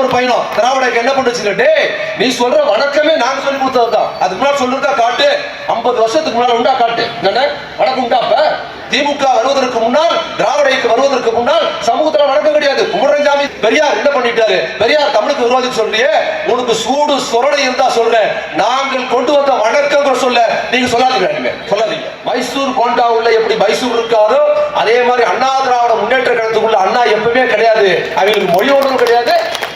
ஒரு பையனும் திராவிடக்கு என்ன பண்ணுச்சு டே நீ சொல்ற வணக்கமே நாங்க சொல்லி கொடுத்ததுதான். அதுக்கு முன்னாடி சொல்லிருக்கா காட்டு? ஐம்பது வருஷத்துக்கு முன்னால உண்டா காட்டு? என்ன வணக்கம் உண்டா அப்ப? திமுக வருவதற்கு முன்னால் திராவிடைக்கு வருவதற்கு முன்னால் சமூகத்துல வணக்கம் கிடையாது. குமரஞ்சாமி பெரியார் என்ன பண்ணிட்டாரு? பெரியார் தமிழுக்கு விரோதி சொல்றியே. உனக்கு சூடு சொரணை இருந்தா சொல்றேன். நாங்கள் கொண்டு வந்த வணக்கம் சொல்ல. நீங்க சொல்லாதீங்க இனிமே. சொல்லாதீங்க. மைசூர் கோண்டா உள்ள எப்படி மைசூர் இருக்காரோ அதே மாதிரி அண்ணா திராவிட முன்னேற்ற கழகத்துக்குள்ள அண்ணா எப்பவுமே கிடையாது. அவங்களுக்கு மொழி ஒன்றும் கிடையாது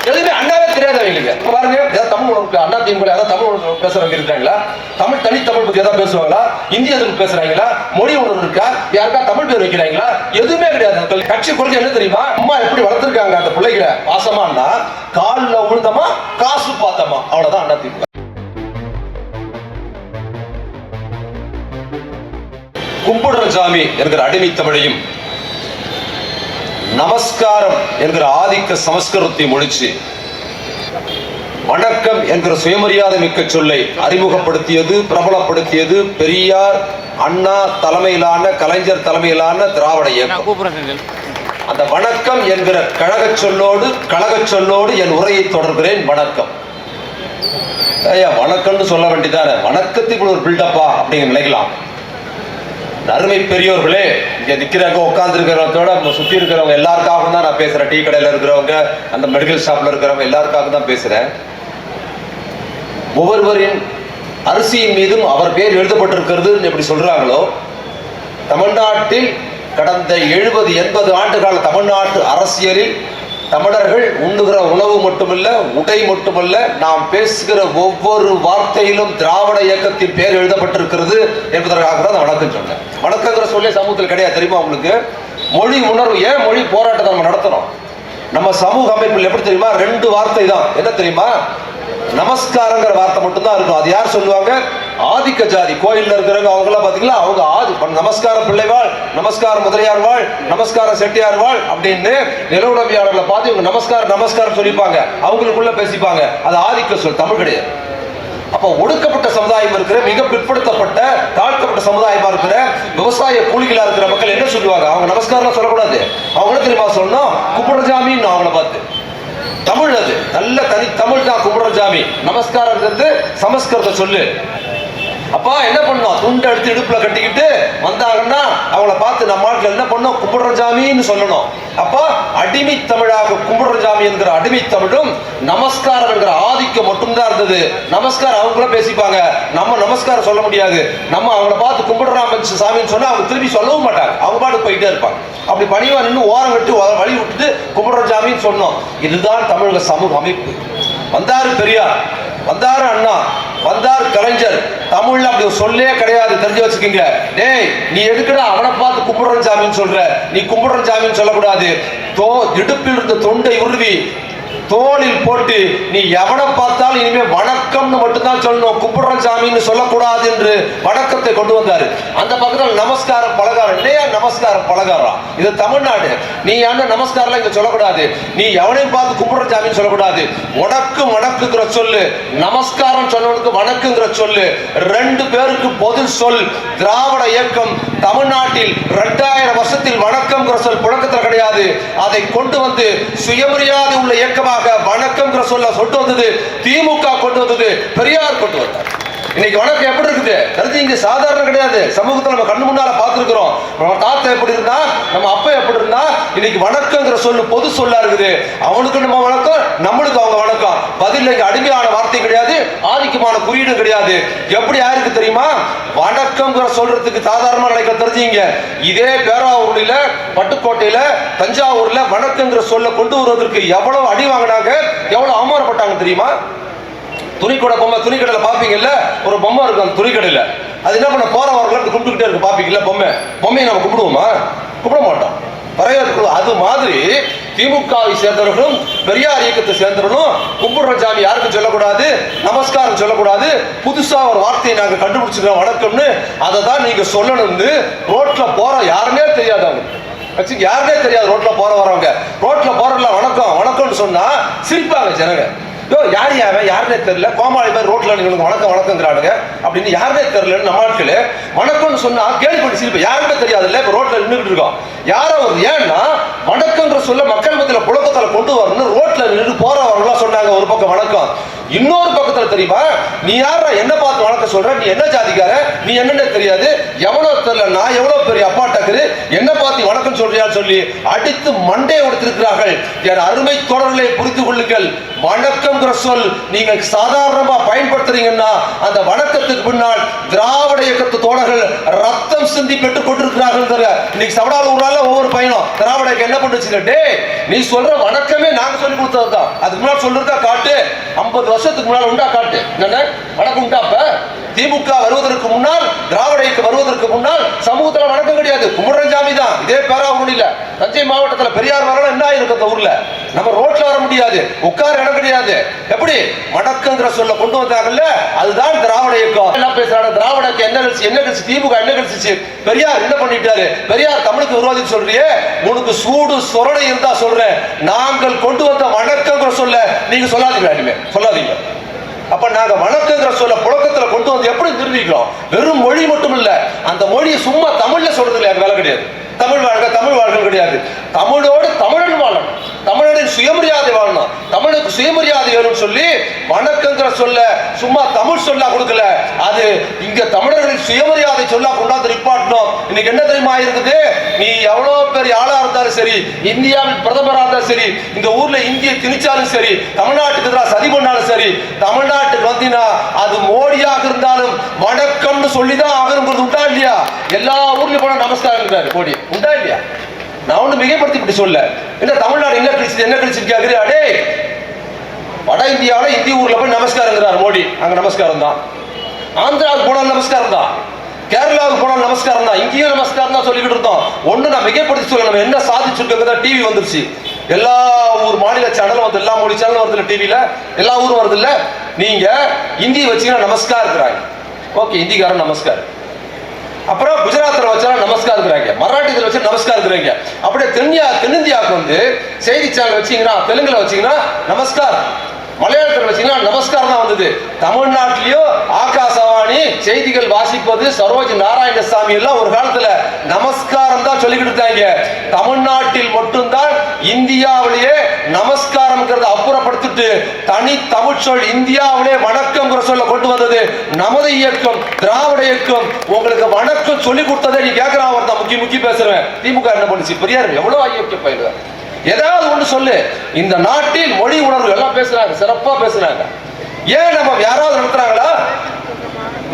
எதுவுமே அண்ணாவே தெரியாது அவங்களுக்கு இப்ப பாருங்க ஏதாவது தமிழ் உணர்வு அண்ணா திமுக ஏதாவது தமிழ் உணர்வு பேசுறவங்க இருக்காங்களா தமிழ் தனி தமிழ் பத்தி ஏதாவது பேசுவாங்களா? இந்திய எதுக்கு பேசுறாங்களா? மொழி உணர்வு இருக்கா? யாருக்கா தமிழ் பேர் வைக்கிறாங்களா? எதுவுமே கிடையாது கட்சி கொள்கை என்ன தெரியுமா? அம்மா எப்படி வளர்த்திருக்காங்க அந்த பிள்ளைகளை? பாசமானா காலில் உழுந்தமா காசு பார்த்தமா. அவ்வளவுதான் அண்ணா திமுக. கும்பிடுற சாமி என்கிற அடிமை தமிழையும் நமஸ்காரம் என்கிற ஆதிக்க சமஸ்கிருதத்தையும் ஒழிச்சு வணக்கம் என்கிற சுயமரியாதை மிக்க சொல்லை அறிமுகப்படுத்தியது பிரபலப்படுத்தியது பெரியார் அண்ணா தலைமையிலான கலைஞர் தலைமையிலான திராவிட இயக்கம். அந்த வணக்கம் என்கிற கழகச் சொல்லோடு கழகச் சொல்லோடு என் உரையை தொடர்கிறேன். வணக்கம். ஐயா வணக்கம்னு சொல்ல வேண்டியதானே? வணக்கத்துக்கு ஒரு பில்டப்பா அப்படிங்க நினைக்கலாம் அருமை பெரியோர்களே இங்க நிக்கிறவங்க உட்கார்ந்து இருக்கிறவங்களோட சுத்தி இருக்கிறவங்க எல்லாருக்காகவும் தான் நான் பேசுறேன். டீ கடையில இருக்கிறவங்க அந்த மெடிக்கல் ஷாப்ல இருக்கிறவங்க எல்லாருக்காக தான் பேசுறேன். ஒவ்வொருவரின் அரிசியின் மீதும் அவர் பேர் எழுதப்பட்டிருக்கிறது எப்படி சொல்றாங்களோ தமிழ்நாட்டில் கடந்த எழுபது எண்பது ஆண்டு கால தமிழ்நாட்டு அரசியலில் தமிழர்கள் உண்ணுகிற உணவு மட்டுமல்ல உடை மட்டுமல்ல நாம் பேசுகிற ஒவ்வொரு வார்த்தையிலும் திராவிட இயக்கத்தின் பேர் எழுதப்பட்டிருக்கிறது என்பதற்காக தான் நான் வணக்கம் சொன்னேன். வணக்கங்கிற சொல்லே சமூகத்தில் கிடையாது தெரியுமா உங்களுக்கு? மொழி உணர்வு ஏன் மொழி போராட்டத்தை நம்ம நடத்துறோம் நம்ம சமூக அமைப்பில் எப்படி தெரியுமா? ரெண்டு வார்த்தை தான் என்ன தெரியுமா? நமஸ்காரங்கிற வார்த்தை மட்டும்தான் இருக்கும். அது யார் சொல்லுவாங்க? ஆதிக்க ஜாதி. கோயில்ல இருக்கிறவங்க அவங்க எல்லாம் பாத்தீங்களா அவங்க ஆதி நமஸ்காரம் பிள்ளைவாள் நமஸ்காரம் முதலியார் வாழ் நமஸ்காரம் செட்டியார் வாழ் அப்படின்னு நிலவுடமையாளர்களை பார்த்து இவங்க நமஸ்காரம் நமஸ்காரம் சொல்லிப்பாங்க. அவங்களுக்குள்ள பேசிப்பாங்க. அது ஆதிக்க சொல் தமிழ் கிடையாது. அப்ப ஒடுக்கப்பட்ட சமுதாயம் இருக்கிற மிக பிற்படுத்தப்பட்ட தாழ்த்தப்பட்ட சமுதாயமா இருக்கிற விவசாய கூலிகளா இருக்கிற மக்கள் என்ன சொல்லுவாங்க? அவங்க நமஸ்காரம் சொல்லக்கூடாது. அவங்க என்ன தெரியுமா சொல்லணும்? குப்புடஜாமின்னு அவங்கள பார்த்து. தமிழ் அது. நல்ல தனி தமிழ் தான் குப்புடஜாமி நமஸ்காரங்கிறது சமஸ்கிருத சொல்லு. அப்பா என்ன பண்ணோம் துண்டை எடுத்து இடுப்புல கட்டிக்கிட்டு வந்தாங்கன்னா அவங்கள பார்த்து நம்ம ஆட்கள் என்ன பண்ணோம்? கும்பிடுறஜாமின்னு சொல்லணும். அப்பா அடிமை தமிழாக கும்பிடுறஜாமி என்கிற அடிமை தமிழும் நமஸ்காரம் என்கிற ஆதிக்கம் மட்டும்தான் இருந்தது. நமஸ்காரம் அவங்கள பேசிப்பாங்க. நம்ம நமஸ்காரம் சொல்ல முடியாது. நம்ம அவங்கள பார்த்து கும்பிடுறாம சாமின்னு சொன்னா அவங்க திரும்பி சொல்லவும் மாட்டாங்க. அவங்க பாட்டு போயிட்டே இருப்பாங்க. அப்படி பணிவா நின்று ஓரம் கட்டி வழி விட்டுட்டு கும்பிடுறஜாமின்னு சொன்னோம். இதுதான் தமிழக சமூக அமைப்பு. வந்தாரு பெரியார். வந்தார் அண்ணா வந்தார் கலைஞர். தமிழ்ல அப்படி சொல்லே கிடையாது தெரிஞ்சு வச்சுக்கோங்க டேய் நீ எதுக்குடா அவனை பார்த்து கும்பிடுறன் சாமின்னு சொல்ற? நீ கும்பிடுறன் சாமின்னு சொல்லக்கூடாது. தோ இடுப்பில் இருந்த தொண்டை உருவி தோளில் போட்டு நீ எவனை பார்த்தாலும் இனிமே வணக்கம்னு மட்டும்தான் சொல்லணும். கும்பிடுற சாமின்னு சொல்லக்கூடாது என்று வணக்கத்தை கொண்டு வந்தாரு. அந்த பக்கத்தில் நமஸ்காரம் பலகாரம் இல்லையா? நமஸ்காரம் பலகாரம். இது தமிழ்நாடு. நீ என்ன நமஸ்காரம் இங்க சொல்லக்கூடாது? நீ எவனையும் பார்த்து கும்பிடுற சாமின்னு சொல்லக்கூடாது. உனக்கு வணக்குங்கிற சொல்லு. நமஸ்காரம் சொன்னவனுக்கு வணக்குங்கிற சொல்லு. ரெண்டு பேருக்கு பொது சொல். திராவிட இயக்கம் தமிழ்நாட்டில் ரெண்டாயிரம் வருஷத்தில் வணக்கம்ங்கிற சொல் புழக்கத்தில் கிடையாது. அதை கொண்டு வந்து சுயமரியாதை உள்ள இயக்கமாக வணக்கம்ங்கிற சொல்ல சொல்லிட்டு வந்தது. திமுக கொண்டு வந்தது. பெரியார் கொண்டு வந்தார். இன்னைக்கு வணக்கம் எப்படி இருக்குது? தெரிஞ்சு இங்க சாதாரண கிடையாது. சமூகத்தை நம்ம கண்ணு முன்னால பார்த்திருக்கிறோம். நம்ம தாத்தா எப்படி இருந்தா நம்ம அப்பா எப்படி இருந்தா இன்னைக்கு வணக்கங்கிற சொல்லு பொது சொல்லா இருக்குது. அவனுக்கு நம்ம வணக்கம் நம்மளுக்கு அவங்க வணக்கம். பதில் இங்க அடிமையான வார்த்தை கிடையாது ஆதிக்கமான குறியீடும் கிடையாது. எப்படி யாருக்கு தெரியுமா? வணக்கம்ங்கிற சொல்றதுக்கு சாதாரணமா நினைக்க தெரிஞ்சீங்க இதே பேராவூர்ல பட்டுக்கோட்டையில தஞ்சாவூர்ல வணக்கங்கிற சொல்ல கொண்டு வருவதற்கு எவ்வளவு அடி வாங்கினாங்க எவ்வளவு அவமானப்பட்டாங்க தெரியுமா? துணிக்கடை பொம்மை துணி கடையில் பார்ப்பீங்கல்ல ஒரு பொம்மை இருக்கும் அந்த துணிக்கடையில. அது என்ன பண்ண போற வரலாம் கும்பிட்டுக்கிட்டே இருக்கு பார்ப்பீங்கல்ல பொம்மை. பொம்மையை நம்ம கும்பிடுவோமா? கும்பிட மாட்டோம். பறையாற்று அது மாதிரி திமுகவை சேர்ந்தவர்களும் பெரியார் இயக்கத்தை சேர்ந்தவர்களும் கும்பிடுற சாமி யாருக்கும் சொல்லக்கூடாது நமஸ்காரம் சொல்லக்கூடாது. புதுசாக ஒரு வார்த்தையை நாங்கள் கண்டுபிடிச்சிருக்கோம் வணக்கம்னு. அதை தான் நீங்கள் சொல்லணும்னு ரோட்டில் போகிற யாருமே தெரியாதவங்க வச்சு யாருமே தெரியாது ரோட்டில் போகிற வரவங்க. ரோட்டில் போறல வணக்கம் வணக்கம்னு சொன்னால் சிரிப்பாங்க ஜனங்க. யோ யார் யாவன் யாருனே தெரியல. கோமாளி மாதிரி ரோட்ல நீங்களுக்கு வணக்கம் வணக்கங்கிறானுங்க அப்படின்னு யாருனே தெரியலன்னு நம்ம ஆட்கள் வணக்கம்னு சொன்னா கேள்வி பண்ணி சிரிப்பு யாருமே தெரியாதுல்ல. இப்ப ரோட்ல நின்றுட்டு இருக்கோம். யாரோ ஒரு ஏன்னா வணக்கம்ன்ற சொல்ல மக்கள் மத்தியில் புழக்கத்துல கொண்டு வரணும்னு ரோட்ல நின்று போறவர்களா சொன்னாங்க ஒரு பக்கம் வணக்கம். இன்னொரு பக்கம் பக்கத்துல தெரியுமா? நீ யாரா என்ன பார்த்து வணக்கம் சொல்ற? நீ என்ன ஜாதிக்கார நீ என்னன்னு தெரியாது. எவ்வளவு தெரியல. நான் எவ்வளவு பெரிய அப்பா டக்குரு என்ன பார்த்து வணக்கம் சொல்றியான்னு சொல்லி அடித்து மண்டே உடைத்திருக்கிறார்கள். என் அருமை தொடர்களை புரிந்து கொள்ளுங்கள். வணக்கம்ங்கிற சொல் நீங்க சாதாரணமா பயன்படுத்துறீங்கன்னா அந்த வணக்கத்துக்கு பின்னால் திராவிட இயக்கத்து தோழர்கள் ரத்தம் சிந்தி பெற்றுக் கொண்டிருக்கிறார்கள் இன்னைக்கு சவடால் ஊரால ஒவ்வொரு பயணம். திராவிட என்ன பண்ணுச்சு டே நீ சொல்ற வணக்கமே நாங்க சொல்லி கொடுத்ததுதான். அதுக்கு முன்னாடி சொல்றதா காட்டு? 50 வருஷத்துக்கு முன்னாடி உண்டு காட்டு. என்ன வணக்கம் உண்டா அப்ப? திமுக வருவதற்கு முன்னால் திராவிட இயக்கம் வருவதற்கு முன்னால் சமூகத்துல வணக்கம் கிடையாது. குமரஞ்சாமி தான். இதே பேராவூர் இல்ல. தஞ்சை மாவட்டத்துல பெரியார் வரலாம் என்ன ஆயிருக்கு அந்த ஊர்ல? நம்ம ரோட்ல வர முடியாது. உட்கார இடம் கிடையாது. எப்படி? வணக்கங்கிற சொல்ல கொண்டு வந்தாங்கல்ல? அதுதான் திராவிட இயக்கம். என்ன பேசுறாங்க திராவிட என்ன கழிச்சு என்ன கழிச்சு திமுக என்ன கழிச்சு பெரியார் என்ன பண்ணிட்டாரு? பெரியார் தமிழுக்கு விரோதி சொல்றியே? உனக்கு சூடு சொரணை இருந்தா சொல்றேன். நாங்கள் கொண்டு வந்த வணக்கங்கிற சொல்ல நீங்க சொல்லாதீங்க இனிமே. சொல்லாதீங்க. அப்ப நாங்க வணக்கங்கிற சொல்ல புழக்கத்துல கொண்டு வந்து எப்படி நிரூபிக்கிறோம் வெறும் மொழி மட்டும் இல்ல அந்த மொழியை சும்மா தமிழ்ல சொல்றது இல்லையா வேலை கிடையாது. தமிழ் வாழ்க தமிழ் வாழ்க கிடையாது. தமிழோடு தமிழன் வாழணும். தமிழனின் சுயமரியாதை வாழணும். தமிழுக்கு சுயமரியாதை வேணும்னு சொல்லி வணக்கங்கிற சொல்ல சும்மா தமிழ் சொல்லா கொடுக்கல. அது இங்க தமிழர்களின் சுயமரியாதை சொல்லா கொண்டாந்து நிப்பாட்டணும். இன்னைக்கு என்ன தெரியுமா இருக்குது நீ எவ்வளவு பெரிய ஆளா இருந்தாலும் சரி இந்தியாவின் பிரதமரா இருந்தாலும் சரி இந்த ஊர்ல இந்திய திணிச்சாலும் சரி தமிழ்நாட்டுக்கு எதிராக சதி பண்ணாலும் சரி தமிழ்நாட்டுக்கு வந்தீங்கன்னா அது மோடியாக இருந்தாலும் வணக்கம்னு சொல்லிதான் ஆகணுங்கிறது உண்டா இல்லையா? எல்லா ஊர்லயும் போனா நமஸ்காரம் மோடி. உண்டா இல்லையா? நான் ஒண்ணு மிகைப்படுத்தி இப்படி சொல்ல. என்ன தமிழ்நாடு என்ன கழிச்சு என்ன கழிச்சு கேக்குறியா? வட இந்தியாவில் இந்திய ஊர்ல போய் நமஸ்காரங்கிறார் மோடி. அங்க நமஸ்காரம் தான் ஆந்திராவுக்கு போனால் நமஸ்காரம் தான் கேரளாவுக்கு போனால் நமஸ்காரம் தான் இங்கேயும் நமஸ்காரம் தான் சொல்லிக்கிட்டு இருந்தோம். ஒண்ணு நான் மிகப்படுத்தி சொல்ல நம்ம என்ன சாதிச்சிருக்கோங்க தான் டிவி வந்துருச்சு. எல்லா ஊர் மாநில சேனலும் வந்து எல்லா மொழி சேனலும் வருது இல்ல டிவில எல்லா ஊரும் வருது இல்லை. நீங்க இந்தி வச்சீங்கன்னா நமஸ்கார் இருக்கிறாங்க ஓகே இந்திக்காரன் நமஸ்கார். அப்புறம் குஜராத்ல வச்சா நமஸ்கார் இருக்கிறாங்க மராட்டியத்தில் வச்சு நமஸ்கார் இருக்கிறாங்க அப்படியே தென்னியா தென்னிந்தியாவுக்கு வந்து செய்தி சேனல் வச்சீங்கன்னா தெலுங்குல வச்சீங்கன்னா நமஸ்கார். மலையாளத்தில் வச்சீங்கன்னா நமஸ்காரம் தான் வந்தது. தமிழ்நாட்டிலயும் ஆகாசவாணி செய்திகள் வாசிப்பது சரோஜ் நாராயணசாமி எல்லாம் ஒரு காலத்துல நமஸ்காரம் தான் சொல்லிக்கிட்டு இருந்தாங்க. தமிழ்நாட்டில் மட்டும்தான் இந்தியாவிலேயே நமஸ்காரம்ங்கிறத அப்புறப்படுத்திட்டு தனி தமிழ் சொல் இந்தியாவிலே வணக்கம்ங்கிற சொல்ல கொண்டு வந்தது. நமது இயக்கம் திராவிட இயக்கம் உங்களுக்கு வணக்கம் சொல்லி கொடுத்ததே நீ கேட்கிறான் ஒருத்தன் முக்கி முக்கி பேசுறேன். திமுக என்ன பண்ணுச்சு? பெரியார் எவ்வளவு ஐயோக்கிய பயிலுவேன் ஏதாவது ஒண்ணு சொல்லு. இந்த நாட்டில் மொழி உணர்வு எல்லாம் பேசுறாங்க சிறப்பா பேசுறாங்க. ஏன் நம்ம யாராவது நடத்துறாங்களா?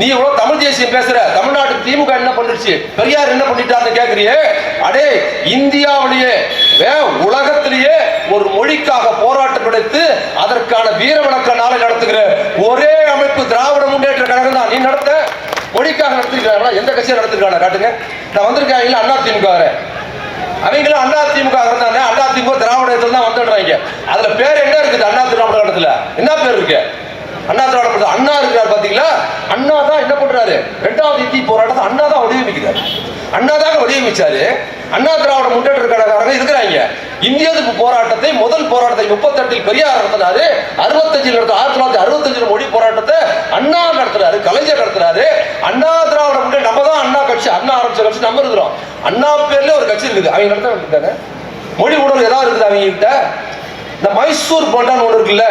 நீ எவ்வளவு தமிழ் தேசியம் பேசுற? தமிழ்நாட்டு திமுக என்ன பண்ணிருச்சு? பெரியார் என்ன பண்ணிட்டாருன்னு கேக்குறியே? அடே இந்தியாவிலேயே வே- உலகத்திலேயே ஒரு மொழிக்காக போராட்டம் எடுத்து அதற்கான வீர வணக்க நாளை நடத்துகிற ஒரே அமைப்பு திராவிட முன்னேற்ற கழகம் தான். நீ நடத்த. மொழிக்காக நடத்திருக்காங்களா எந்த கட்சியை நடத்திருக்காங்க காட்டுங்க. நான் வந்திருக்காங்க அண்ணா திமுக அவங்களும் அண்ணா திமுக இருந்தாங்க. அண்ணா திமுக திராவிடத்தில் தான் வந்துடுறாங்க. அதுல பேர் என்ன இருக்குது? அண்ணா திராவிட கழகத்துல என்ன பேர் இருக்கு? அண்ணா திராவிட அண்ணா இருக்கிறார் பாத்தீங்களா? அண்ணா தான் என்ன பண்றாரு? ரெண்டாவது இந்தி போராட்டத்தை அண்ணா தான் வடிவமைக்கிறாரு. அண்ணா தான் வடிவமைச்சாரு. அண்ணா திராவிட முன்னேற்ற கழகக்காரங்க இருக்கிறாங்க. இந்திய எதிர்ப்பு போராட்டத்தை முதல் போராட்டத்தை முப்பத்தெட்டில் பெரியார் நடத்தினாரு. அறுபத்தஞ்சில் நடத்த ஆயிரத்தி தொள்ளாயிரத்தி அறுபத்தஞ்சில் மொழி போராட்டத்தை அண்ணா நடத்துறாரு கலைஞர் நடத்துறாரு அண்ணா திராவிட முன்னே நம்ம தான் அண்ணா கட்சி அண்ணா ஆரம்பிச்ச கட்சி நம்ம இருக்கிறோம். அண்ணா பேர்ல ஒரு கட்சி இருக்குது. அவங்க நடத்த வேண்டியதானே மொழி உணர்வு ஏதாவது இருக்குது அவங்க கிட்ட இந்த மைசூர் போண்டான்னு ஒன்று இருக்குல்ல?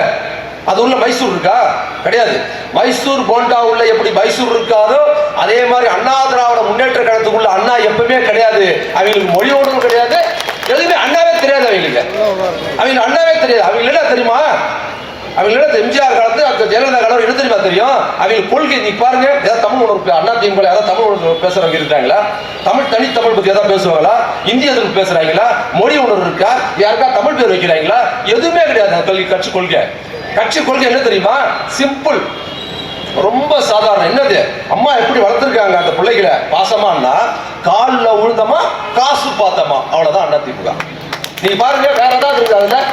அது உள்ள மைசூர் இருக்கா? கிடையாது. மைசூர் போண்டா உள்ள எப்படி மைசூர் இருக்காதோ அதே மாதிரி அண்ணா திராவிட முன்னேற்ற கழகத்துக்குள்ள அண்ணா எப்பவுமே கிடையாது. அவங்களுக்கு மொழி ஒன்றும் கிடையாது. எதுவுமே அண்ணாவே தெரியாது அவங்களுக்கு. அவங்களுக்கு அண்ணாவே தெரியாது. அவங்களுக்கு என்ன தெரியுமா? அவங்களோட எம்ஜிஆர் காலத்து அந்த ஜெயலலிதா காலம் என்ன தெரியுமா தெரியும்? அவங்க கொள்கை நீ பாருங்க ஏதாவது தமிழ் உணர்வு அண்ணா திமுக ஏதாவது தமிழ் உணர்வு பேசுறவங்க இருக்காங்களா தமிழ் தனி தமிழ் பத்தி ஏதாவது பேசுவாங்களா? இந்திய எதிர்ப்பு பேசுறாங்களா? மொழி உணர்வு இருக்கா? யாருக்கா தமிழ் பேர் வைக்கிறாங்களா? எதுவுமே கிடையாது அந்த கல்வி கட்சி கொள்கை. கட்சி கொள்கை என்ன தெரியுமா? சிம்பிள் ரொம்ப சாதாரணம். என்னது? அம்மா எப்படி வளர்த்துருக்காங்க அந்த பிள்ளைகளை? பாசமானா காலில் உழுந்தமா காசு பார்த்தமா அவ்வளோதான் அண்ணா திமுக. நீ பாருங்க வேற ஏதாவது இருக்குது அதில்?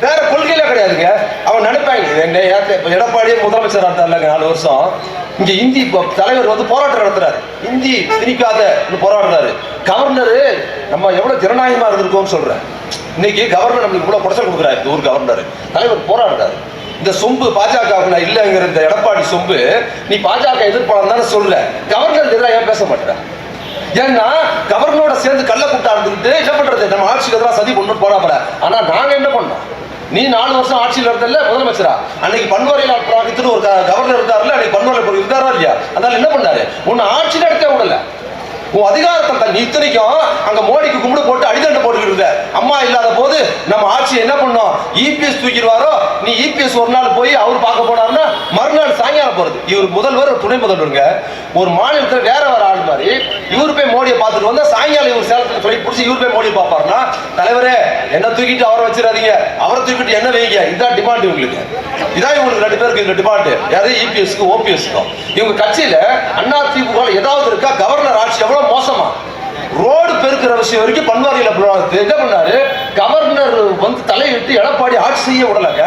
வேற கொள்கையில கிடையாதுங்க. அவன் நினைப்பாங்க என்ன ஏத்த- எடப்பாடியே முதலமைச்சர் இருந்தாங்க நாலு வருஷம். இங்க இந்தி தலைவர் வந்து போராட்டம் நடத்துறாரு. இந்தி திணிக்காத போராடுறாரு. கவர்னரு நம்ம எவ்வளவு ஜனநாயகமா இருந்திருக்கோம்னு சொல்றேன். இன்னைக்கு கவர்னர் நம்மளுக்கு இவ்வளவு குடைச்சல் கொடுக்குறாரு இந்த ஊர் கவர்னர். தலைவர் போராடுறாரு. இந்த சொம்பு பாஜகவுக்கு நான் இல்லைங்கிற இந்த எடப்பாடி சொம்பு நீ பாஜக எதிர்ப்பாளர் தானே சொல்ல. கவர்னர் எதிராக ஏன் பேச மாட்டேற ஏன்னா கவர்னரோட சேர்ந்து கள்ள கூட்டா இருந்துட்டு என்ன பண்றது? நம்ம ஆட்சிக்கு எதிராக சதி கொண்டு போறாப்புல ஆனா நாங்க என்ன பண்ணோம்? நீ நாலு வருஷம் ஆட்சியில் இருந்தல முதலமைச்சரா? அன்னைக்கு பன்வாரியில் புரோஹித்னு ஒரு கவர்னர் இருந்தாருல அன்னைக்கு பன்வாரியில் இருந்தாரா இல்லையா? அதனால என்ன பண்ணாரு? உன்னை ஆட்சி நடத்த விடல. உன் அதிகாரத்தை தன் இத்தனைக்கும் அங்க மோடிக்கு கும்பிடு போட்டு அடிதண்டை போட்டுக்கிட்டு இருந்த. அம்மா இல்லாத போது நம்ம ஆட்சி என்ன பண்ணோம்? இபிஎஸ் தூக்கிடுவாரோ? நீ இபிஎஸ் ஒரு நாள் போய் அவர் பார்க்க போனாருன்னா மறுநாள் சாயங்காலம் போறது. இவர் முதல்வர் ஒரு துணை முதல்வருங்க. ஒரு மாநிலத்தில் வேற வேற ஆள் மாதிரி இவர் போய் மோடியை பார்த்துட்டு வந்தா சாயங்காலம் இவர் சேலத்துக்கு ஃபிளைட் பிடிச்சி இவர் போய் மோடியை பார்ப்பாருன்னா தலைவரே என்ன தூக்கிட்டு அவரை வச்சிடாதீங்க. அவரை தூக்கிட்டு என்ன வைங்க. இதான் டிமாண்ட் உங்களுக்கு இதான் இவங்களுக்கு ரெண்டு பேருக்கு இந்த டிமாண்டு யாரு? இபிஎஸ்க்கு ஓபிஎஸ்க்கும் இவங்க கட்சியில அண்ணா திமுக ஏதாவது இருக்கா? கவர்னர் ஆட்சி எவ்வளவு மோசமா? ரோடு பெருக்கிற விஷயம் வரைக்கும் பன்வாரியில் என்ன பண்ணாரு? கவர்னர் வந்து தலையிட்டு எடப்பாடி ஆட்சி செய்ய விடலங்க.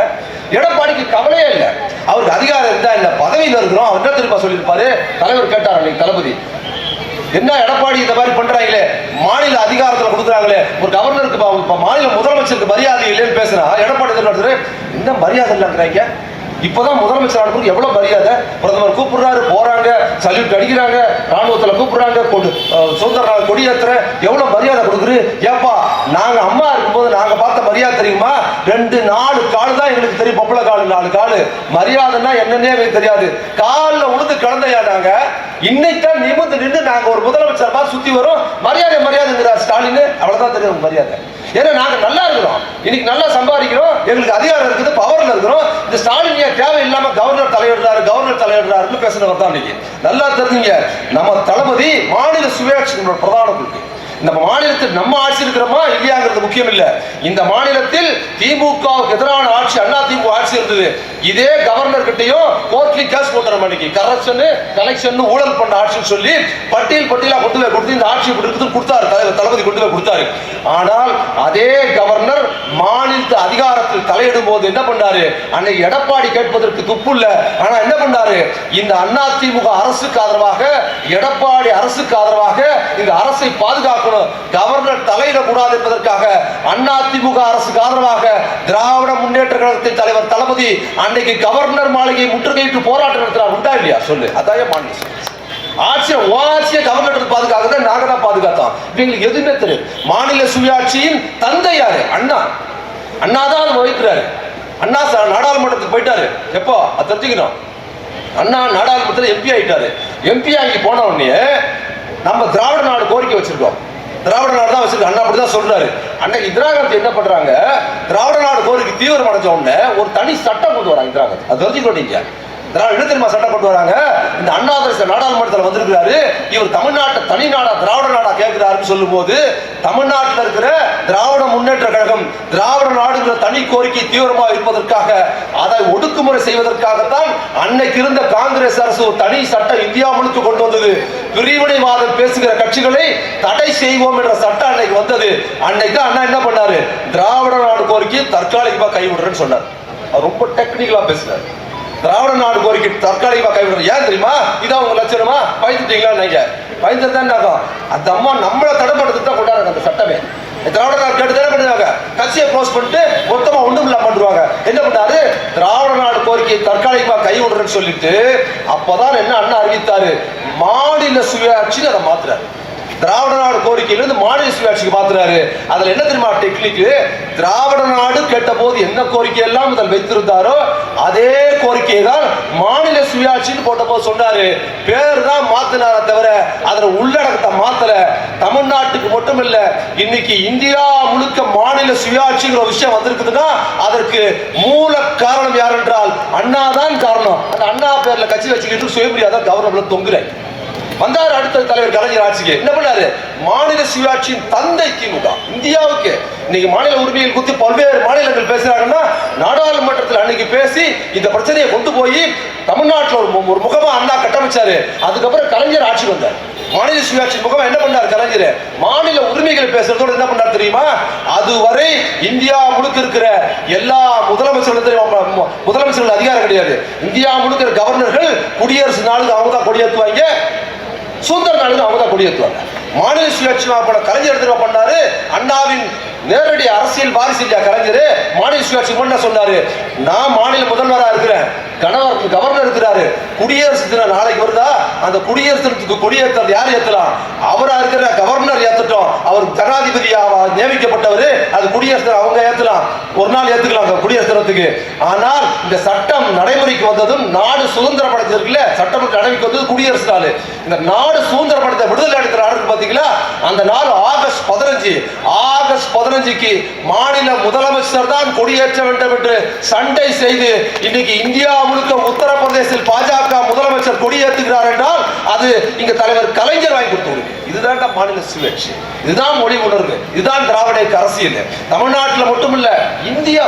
எடப்பாடிக்கு கவலையே இல்லை. அவருக்கு அதிகாரம் இருந்தா இல்ல. பதவியில் இருக்கிறோம். அவர் என்ன திரும்ப சொல்லியிருப்பாரு? தலைவர் கேட்டார் அன்னைக்கு தளபதி. என்ன எடப்பாடி இந்த மாதிரி பண்றாங்களே? மாநில அதிகாரத்தில் கொடுக்குறாங்களே. ஒரு கவர்னருக்கு மாநில முதலமைச்சருக்கு மரியாதை இல்லைன்னு பேசுனா எடப்பாடி என்ன மரியாதை இல்லைங்கிறாங்க? இப்போதான் முதலமைச்சர் ஆனதுக்கு எவ்வளோ மரியாதை? பிரதமர் கூப்பிடுறாரு போறாங்க சல்யூட் அடிக்கிறாங்க ராணுவத்தில் கூப்பிடுறாங்க கொண்டு சுதந்திர நாள் கொடியேற்றுற எவ்வளோ மரியாதை கொடுக்குது? ஏப்பா நாங்கள் அம்மா இருக்கும்போது நாங்கள் பார்த்த மரியாதை தெரியுமா? ரெண்டு நாலு கால் தான் எங்களுக்கு தெரியும். பொம்பளை காலு நாலு கால். மரியாதைன்னா என்னன்னே எங்களுக்கு தெரியாது. காலில் உழுந்து கலந்தையா நாங்க இன்னைக்கா தான் நிமிர்ந்து நின்று நாங்க ஒரு முதலமைச்சர் மாதிரி சுத்தி வரோம். மரியாதை மரியாதைங்கிறார் ஸ்டாலின். அவ்வளவுதான் தெரியும் மரியாதை. ஏன்னா நாங்க நல்லா இருக்கிறோம். இன்னைக்கு நல்லா சம்பாதிக்கிறோம். எங்களுக்கு அதிகாரம் இருக்குது பவர்ல இருக்கிறோம். இந்த ஸ்டாலின் ஏன் தேவையில்லாம கவர்னர் தலையிடுறாரு கவர்னர் தலையிடுறாருன்னு பேசுனவர் தான் இன்னைக்கு. நல்லா தெரிஞ்சுங்க. நம்ம தளபதி மாநில சுயாட்சி பிரதான கொள்கை. நம்ம மாநிலத்தில் நம்ம ஆட்சி இருக்கிறோமா இல்லையாங்கிறது முக்கியம் இல்ல இந்த மாநிலத்தில் திமுகவுக்கு எதிரான ஆட்சி அண்ணா திமுக ஆட்சி இருந்தது. இதே கவர்னர் கிட்டையும் கோர்ட்லி கேஸ் போட்டுற அன்னைக்கு. கரப்ஷன் கலெக்ஷன் ஊழல் பண்ண ஆட்சின்னு சொல்லி பட்டியல் பட்டியலா கொண்டு போய் கொடுத்து இந்த ஆட்சி இப்படி இருக்குது கொடுத்தாரு. தளபதி கொண்டு போய் கொடுத்தாரு. ஆனால் அதே கவர்னர் மாநிலத்து அதிகாரத்தில் தலையிடும் போது என்ன பண்ணாரு? அன்னைக்கு எடப்பாடி கேட்பதற்கு துப்பு இல்ல. ஆனா என்ன பண்ணாரு? இந்த அண்ணா திமுக அரசுக்கு ஆதரவாக எடப்பாடி அரசுக்கு ஆதரவாக இந்த அரசை பாதுகாக்கணும் கவர்னர் தலையிடக்கூடாது என்பதற்காக அண்ணா திமுக அரசுக்கு ஆதரவாக திராவிட முன்னேற்ற கழகத்தின் தலைவர் தளபதி அன்னைக்கு கவர்னர் மாளிகையை முற்றுகையிட்டு போராட்டம் நடத்துறார் உண்டா இல்லையா? சொல்லு. அதான் மாநில ஆட்சியை ஆட்சியை கவர்னர் பாதுகாக்கிறத நாங்க தான் பாதுகாத்தோம் இவங்களுக்கு எதுவுமே தெரியும் மாநில சுயாட்சியின் தந்தை யாரு? அண்ணா. அண்ணா தான் அதை வகிக்கிறாரு அண்ணா ச- நாடாளுமன்றத்துக்கு போயிட்டாரு. எப்போ? அதை தெரிஞ்சுக்கணும். அண்ணா நாடாளுமன்றத்தில் எம்பி ஆயிட்டாரு. எம்பி ஆகி போன உடனே நம்ம திராவிட நாடு கோரிக்கை வச்சிருக்கோம். திராவிட நாடு தான் வச்சிருக்கோம் அண்ணா அப்படி தான் சொல்றாரு. அன்னைக்கு இந்திரா காந்தி என்ன பண்றாங்க? திராவிட நாடு கோரிக்கை தீவிரம் அடைஞ்ச உடனே ஒரு தனி சட்டம் கொண்டு வராங்க இந்திரா காந்தி அது தெரிஞ்சுக்கணும் நீங்க திராவிட என்ன தெரியுமா சட்டம் கொண்டு வராங்க? இந்த அண்ணாதிரச நாடாளுமன்றத்தில் வந்திருக்கிறாரு. இவர் தமிழ்நாட்டை தனி நாடா திராவிட நாடா கேட்கிறாருன்னு சொல்லும்போது தமிழ்நாட்டில் இருக்கிற திராவிட முன்னேற்ற கழகம் திராவிட நாடுங்கிற தனி கோரிக்கை தீவிரமாக இருப்பதற்காக அதை ஒடுக்குமுறை செய்வதற்காகத்தான் அன்னைக்கு இருந்த காங்கிரஸ் அரசு ஒரு தனி சட்டம் இந்தியா முழுக்க கொண்டு வந்தது. பிரிவினைவாதம் பேசுகிற கட்சிகளை தடை செய்வோம் என்ற சட்டம் அன்னைக்கு வந்தது. அன்னைக்கு அண்ணா என்ன பண்ணாரு? திராவிட நாடு கோரிக்கை தற்காலிகமாக கைவிடுறேன்னு சொன்னார். அவர் ரொம்ப டெக்னிக்கலா பேசுகிறார் திராவிட நாடு கோரிக்கை தற்காலிகமா கைவிடுறது ஏன் தெரியுமா? இதான் உங்க லட்சணமா? பயந்துட்டீங்களா நீங்க? பயந்துட்டு தான் அந்த அம்மா நம்மள தடைப்படுத்திட்டு தான் கொண்டாடுறாங்க அந்த சட்டமே. திராவிட நாடு கேட்டு தானே பண்ணுவாங்க கட்சியை க்ளோஸ் பண்ணிட்டு மொத்தமா ஒன்றும் இல்லாம பண்ணுவாங்க என்ன பண்ணாரு? திராவிட நாடு கோரிக்கையை தற்காலிகமா கைவிடுறேன்னு சொல்லிட்டு அப்பதான் என்ன அண்ணா அறிவித்தாரு? மாநில சுயாட்சின்னு அதை மாத்துறாரு. திராவிட நாடு கோரிக்கையிலிருந்து மாநில சுயாட்சிக்கு மாத்துறாரு. அதுல என்ன தெரியுமா டெக்னிக் திராவிட நாடு கேட்ட போது என்ன கோரிக்கை எல்லாம் இதில் வைத்திருந்தாரோ அதே கோரிக்கையை தான் மாநில சுயாட்சின்னு போட்ட போது சொன்னாரு. பேர் தான் மாத்தினார தவிர அதில் உள்ளடக்கத்தை மாத்தல. தமிழ்நாட்டுக்கு மட்டும் இல்ல இன்னைக்கு இந்தியா முழுக்க மாநில சுயாட்சிங்கிற விஷயம் வந்திருக்குதுன்னா அதற்கு மூல காரணம் யார் என்றால் அண்ணா தான் காரணம். அந்த அண்ணா பேர்ல கட்சி வச்சுக்கிட்டு சுயபிரியா தான் கவர்னர்ல தொங்குறேன். வந்தார் அடுத்த தலைவர் கலைஞர் ஆட்சிக்கு. என்ன பண்ணாரு? மாநில சுயாட்சியின் தந்தை திமுக. இந்தியாவுக்கு இன்னைக்கு மாநில உரிமைகள் குறித்து பல்வேறு மாநிலங்கள் பேசுறாங்கன்னா நாடாளுமன்றத்தில் அன்னைக்கு பேசி இந்த பிரச்சனையை கொண்டு போய் தமிழ்நாட்டில் ஒரு மு- ஒரு முகமா அண்ணா கட்டமைச்சாரு. அதுக்கப்புறம் கலைஞர் ஆட்சி வந்தார். மாநில சுயாட்சி முகமா என்ன பண்ணார் கலைஞர்? மாநில உரிமைகள் பேசுறதோட என்ன பண்ணார் தெரியுமா? அதுவரை இந்தியா முழுக்க இருக்கிற எல்லா முதலமைச்சர்களும் முதலமைச்சர்கள் அதிகாரம் கிடையாது. இந்தியா முழுக்க கவர்னர்கள் குடியரசு நாளுக்கு அவங்க தான் கொடியேற்றுவாங்க சுதந்திர நாள் அவங்க தான் கொடியேற்றுவாங்க மாநில சுயாட்சி மாப்பட கலைஞர் திரும்ப பண்ணாரு. அண்ணாவின் நேரடி அரசியல் வாரிசு இல்லையா கலைஞர்? மாநில சுயாட்சி பண்ண சொன்னாரு? நான் மாநில முதல்வராக இருக்கிறேன். கணவர் கவர்னர் இருக்கிறாரு. குடியரசு தினம் நாளைக்கு வருதா? அந்த குடியரசு தினத்துக்கு கொடியேற்றது யார் ஏத்தலாம் அவரா இருக்கிற கவர்னர் ஏத்துட்டோம் அவர் ஜனாதிபதியாக நியமிக்கப்பட்டவர் அது குடியரசு தினம் அவங்க ஏத்தலாம் ஒரு நாள் ஏத்துக்கலாம் குடியரசு தினத்துக்கு. ஆனால் இந்த சட்டம் நடைமுறைக்கு வந்ததும் நாடு சுதந்திர அடைஞ்சிருக்குல்ல சட்டம் நடைமுறைக்கு வந்தது குடியரசு நாள். இந்த நாடு சுதந்திர படைத்த விடுதலை அடைந்த நாடு பாத்தீங்களா? அந்த நாள் ஆகஸ்ட் பதினஞ்சு. ஆகஸ்ட் பதினஞ்சுக்கு மாநில முதலமைச்சர் தான் கொடியேற்ற வேண்டும் என்று சண்டை செய்து இன்னைக்கு இந்தியா முழுக்க உத்தரப்பிரதேசத்தில் பாஜக முதலமைச்சர் கொடியேற்றுகிறார் என்றால் அது இங்க தலைவர் கலைஞர் வாங்கி கொடுத்து இதுதான் மாநில சுழற்சி இதுதான் மொழி உணர்வு. இதுதான் திராவிட அரசியல். தமிழ்நாட்டில் மட்டுமில்ல இந்தியா